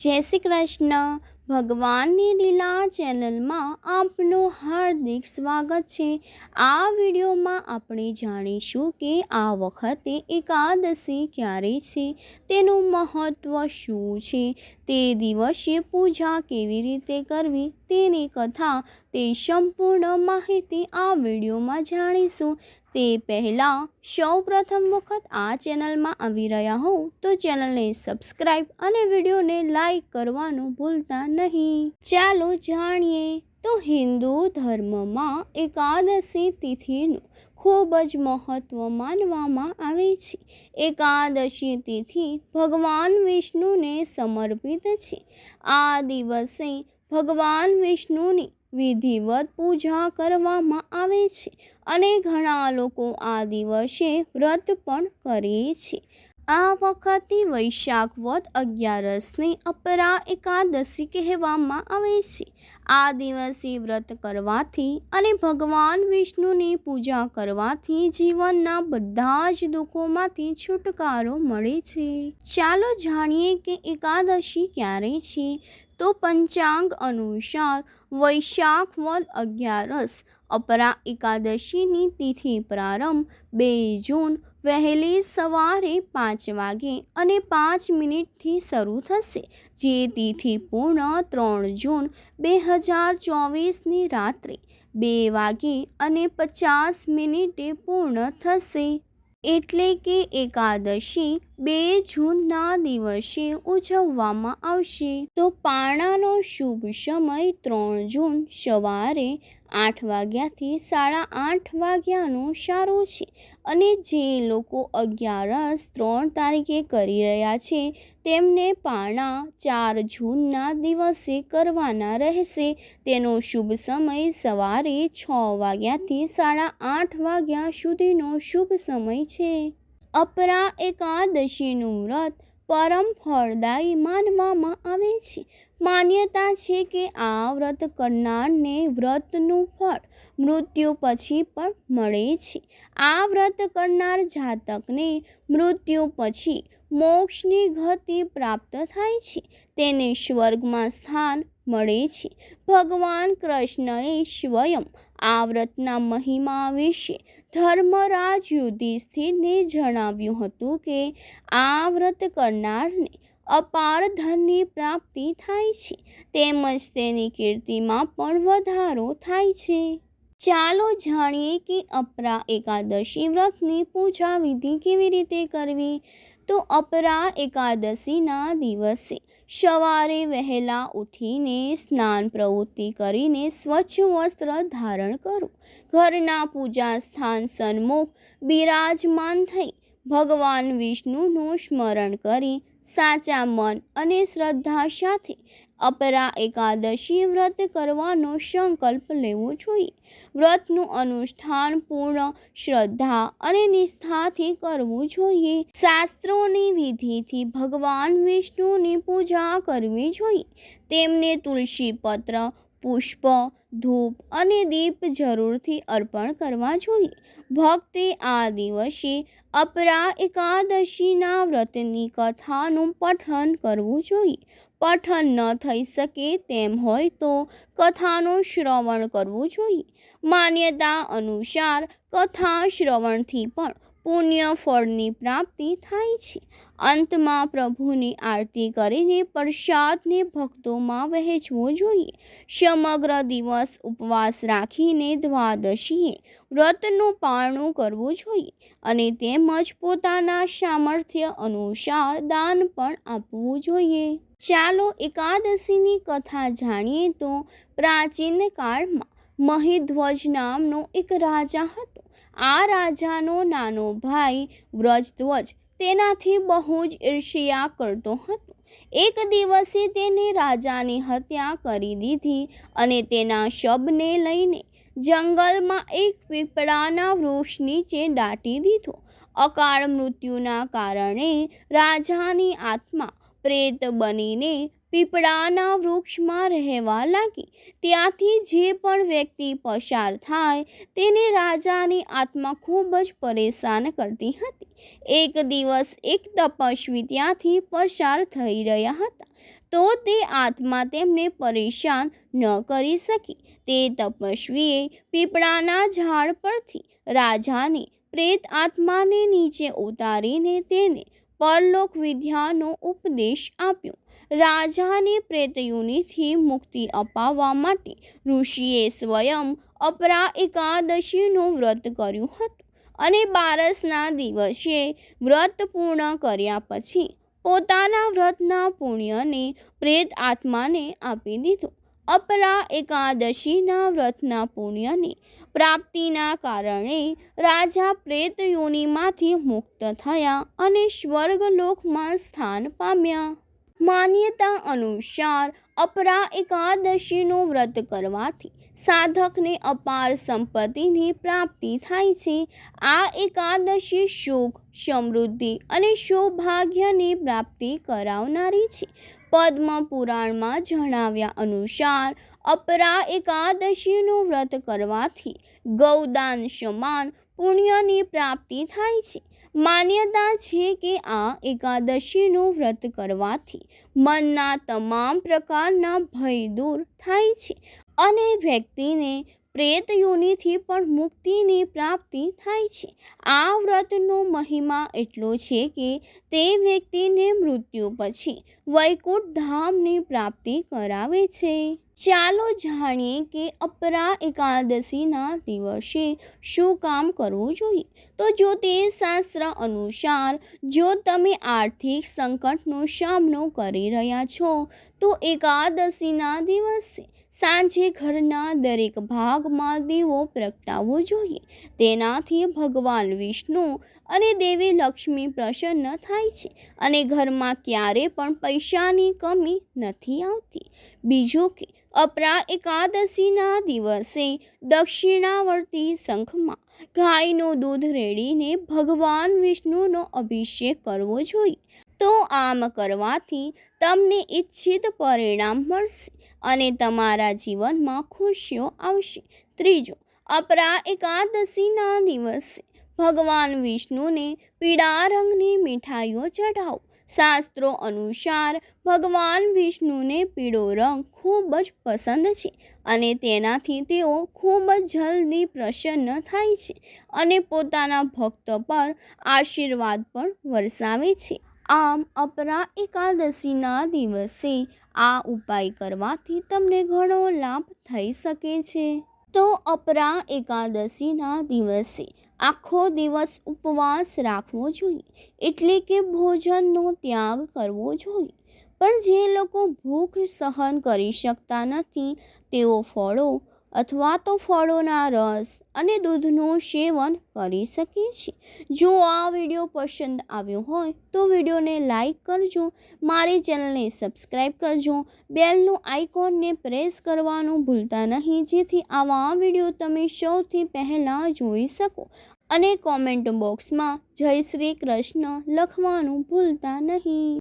જય શ્રી કૃષ્ણ. ભગવાનની લીલા ચેનલમાં આપનું હાર્દિક સ્વાગત છે. આ વિડીયોમાં આપણે જાણીશું કે આ વખતે એકાદશી ક્યારે છે? તેનું મહત્ત્વ શું છે? તે દિવસે પૂજા કેવી રીતે કરવી? તેની કથા, તે સંપૂર્ણ માહિતી આ વિડીયોમાં જાણીશું. તે પહેલાં સૌ પ્રથમ વખત આ ચેનલમાં આવી રહ્યા હોવ તો ચેનલને સબસ્ક્રાઈબ અને વિડીયોને લાઈક કરવાનું ભૂલતા નહીં. ચાલો જાણીએ. તો હિન્દુ ધર્મમાં એકાદશી તિથિનું ખૂબ જ મહત્ત્વ માનવામાં આવે છે. એકાદશી તિથિ ભગવાન વિષ્ણુને સમર્પિત છે. આ દિવસે ભગવાન વિષ્ણુની વિધિવત પૂજા કરવામાં આવે છે અને ઘણા લોકો આ દિવસે વ્રત પણ કરે છે. આ વખતે વૈશાખ વધ અગિયારસની અપરા એકાદશી કહેવામાં આવે છે. આ દિવસે વ્રત કરવાથી અને ભગવાન વિષ્ણુની પૂજા કરવાથી જીવનના બધા જ દુઃખોમાંથી છુટકારો મળે છે. ચાલો જાણીએ કે એકાદશી ક્યારે છે? તો પંચાંગ અનુસાર વૈશાખ વદ અગિયારસ, અપરા એકાદશીની તિથિ પ્રારંભ બે જૂન, વહેલી સવારે પાંચ વાગે અને પાંચ મિનિટથી શરૂ થશે, જે તિથિ પૂર્ણ ત્રણ જૂન, બે હજાર ચોવીસની રાત્રે બે વાગે અને પચાસ મિનિટે પૂર્ણ થશે. એટલે કે એકાદશી બે જૂનના દિવસે ઉજવવામાં આવશે. તો પાણાનો શુભ સમય ત્રણ જૂન સવારે આઠ વાગ્યાથી સાડા આઠ વાગ્યાનો સારો છે. અને જે લોકો અગિયારસ ત્રણ તારીખે કરી રહ્યા છે, તેમને પાણા ચાર જૂનના દિવસે કરવાના રહેશે. તેનો શુભ સમય સવારે છ વાગ્યાથી સાડા આઠ વાગ્યા સુધીનો શુભ સમય છે. અપરા એકાદશીનું વ્રત પરમ ફળદાયી માનવામાં આવે છે. માન્યતા છે કે આ વ્રત કરનારને વ્રતનું ફળ મૃત્યુ પછી પણ મળે છે. આ વ્રત કરનાર જાતકને મૃત્યુ પછી મોક્ષની ગતિ પ્રાપ્ત થાય છે. તેને સ્વર્ગમાં સ્થાન મળે છે. ભગવાન કૃષ્ણએ સ્વયં આ વ્રતના મહિમા વિશે ધર્મરાજ યુધિષ્ઠિરને જણાવ્યું હતું કે આ વ્રત કરનારને અપાર ધનની પ્રાપ્તિ થાય છે, તેમજ તેની કીર્તિમાં પણ વધારો થાય છે. ચાલો જાણીએ કે અપરા એકાદશી વ્રતની પૂજા વિધિ કેવી રીતે કરવી? તો અપરા એકાદશીના દિવસે સવારે વહેલા ઉઠીને સ્નાન પ્રવૃત્તિ કરીને સ્વચ્છ વસ્ત્ર ધારણ કરો. ઘરના પૂજા સ્થાન સન્મુખ બિરાજમાન થઈ ભગવાન વિષ્ણુનું સ્મરણ કરી સાચા મન અને શ્રદ્ધા સાથે અપરા એકાદશી વ્રત કરવાનો સંકલ્પ લેવો જોઈએ. વ્રતનું અનુષ્ઠાન પૂર્ણ શ્રદ્ધા અને નિષ્ઠાથી કરવું જોઈએ. શાસ્ત્રોની વિધિથી ભગવાન વિષ્ણુની પૂજા કરવી જોઈએ. તેમને તુલસી પત્ર, પુષ્પ, ધૂપ અને દીપ જરૂરથી અર્પણ કરવા જોઈએ. ભક્તિ આ દિવસે અપરા એકાદશીના વ્રતની કથાનું પઠન કરવું જોઈએ. પઠન ન થઈ શકે તેમ હોય તો કથાનું શ્રવણ કરવું જોઈએ. માન્યતા અનુસાર કથા શ્રવણથી પણ પુણ્ય ફળની પ્રાપ્તિ થાય છે. અંતમાં પ્રભુની આરતી કરીને પ્રસાદને ભક્તોમાં વહેંચવો જોઈએ. સમગ્ર દિવસ ઉપવાસ રાખીને દ્વાદશીએ વ્રતનું પારણું કરવું જોઈએ અને તેમજ પોતાના સામર્થ્ય અનુસાર દાન પણ આપવું જોઈએ. ચાલો એકાદશીની કથા જાણીએ તો પ્રાચીન કાળમાં મહિધ્વજ નામનો એક રાજા હતો. આ રાજાનો નાનો ભાઈ વ્રજધ્વજ તેનાથી બહુ જ ઈર્ષ્યા કરતો હતો. એક દિવસે તેને રાજાની હત્યા કરી દીધી અને તેના શબને લઈને જંગલમાં એક પીપળાના વૃક્ષ નીચે દાટી દીધો. અકાળ મૃત્યુના કારણે રાજાની આત્મા પ્રેત બનીને પીપળાના વૃક્ષમાં રહેવા લાગી. ત્યાંથી જે પણ વ્યક્તિ પસાર થાય, તેને રાજાની આત્મા ખૂબ જ પરેશાન કરતી હતી. એક દિવસ એક તપસ્વી ત્યાંથી પસાર થઈ રહ્યા હતા. તો તે આત્મા તેમને પરેશાન ન કરી શકી. તે તપસ્વીએ પીપળાના ઝાડ પરથી રાજાને પ્રેત આત્માને નીચે ઉતારીને તેને પરલોક વિદ્યાનો ઉપદેશ આપ્યો. રાજાને પ્રેતયુનિથી મુક્તિ અપાવવા માટે ઋષિએ સ્વયં અપરા એકાદશીનું વ્રત કર્યું હતું અને બારસના દિવસે વ્રત પૂર્ણ કર્યા પછી પોતાના વ્રતના પુણ્યને પ્રેત આત્માને આપી દીધું. અપરા એકાદશીના વ્રતના પુણ્યની પ્રાપ્તિના કારણે રાજા પ્રેત યોનિમાંથી મુક્ત થયા અને સ્વર્ગલોકમાં સ્થાન પામ્યા. માન્યતા અનુસાર અપરા એકાદશીનું વ્રત કરવાથી સાધકને અપાર સંપત્તિની પ્રાપ્તિ થાય છે. આ એકાદશી સુખ, સમૃદ્ધિ અને સૌભાગ્યની પ્રાપ્તિ કરાવનારી છે. પદ્મ પુરાણમાં જણાવ્યા અનુસાર અપરા એકાદશીનું વ્રત કરવાથી ગૌદાન સમાન પુણ્યની પ્રાપ્તિ થાય છે. માન્યતા છે કે આ એકાદશીનું વ્રત કરવાથી મનના તમામ પ્રકારના ભય દૂર થાય છે અને વ્યક્તિને પ્રેત યોનિથી પણ મુક્તિની પ્રાપ્તિ થાય છે. આ વ્રતનો મહિમા એટલો છે કે તે વ્યક્તિને મૃત્યુ પછી વૈકુંઠ ધામની પ્રાપ્તિ કરાવે છે. ચાલો જાણીએ કે અપરા એકાદશીના દિવસે શું કામ કરવું જોઈએ? તો જ્યોતિષશાસ્ત્ર અનુસાર જો તમે આર્થિક સંકટનો સામનો કરી રહ્યા છો, તો એકાદશીના દિવસે સાંજે ઘરના દરેક ભાગમાં દીવો પ્રગટાવવો જોઈએ. તેનાથી ભગવાન વિષ્ણુ અને દેવી લક્ષ્મી પ્રસન્ન થાય છે અને ઘરમાં ક્યારે પણ પૈસાની કમી નથી આવતી. બીજું કે અપરા એકાદશીના દિવસે દક્ષિણાવર્તી શંખમાં ગાયનું દૂધ રેડીને ભગવાન વિષ્ણુનો અભિષેક કરવો જોઈએ. તો આમ કરવાથી તમને ઈચ્છિત પરિણામ મળશે અને તમારા જીવનમાં ખુશીઓ આવશે. ત્રીજું અપરા એકાદશીના દિવસે ભગવાન વિષ્ણુને પીળા રંગની મીઠાઈઓ ચઢાવો. શાસ્ત્રો અનુસાર ભગવાન વિષ્ણુને પીળો રંગ ખૂબ જ પસંદ છે અને તેનાથી તેઓ ખૂબ જ જલ્દી પ્રસન્ન થાય છે અને પોતાના ભક્તો પર આશીર્વાદ પણ વરસાવે છે. આમ અપરા એકાદશીના દિવસે આ ઉપાય કરવાથી તમને ઘણો લાભ થઈ શકે છે. તો અપરા એકાદશીના દિવસે આખો દિવસ ઉપવાસ રાખવો જોઈએ. એટલે કે ભોજનનો ત્યાગ કરવો જોઈએ. પણ જે લોકો ભૂખ સહન કરી શકતા નથી, તેઓ ફળો અથવા તો ફળોના રસ અને દૂધનું સેવન કરી શકીએ છીએ. જો આ વીડિયો પસંદ આવ્યો હોય તો વિડીયોને લાઈક કરજો, મારી ચેનલને સબસ્ક્રાઈબ કરજો, બેલનું આઇકોનને પ્રેસ કરવાનું ભૂલતા નહીં, જેથી આવા વીડિયો તમે સૌથી પહેલાં જોઈ શકો. અને કોમેન્ટ બોક્સમાં જય શ્રી કૃષ્ણ લખવાનું ભૂલતા નહીં.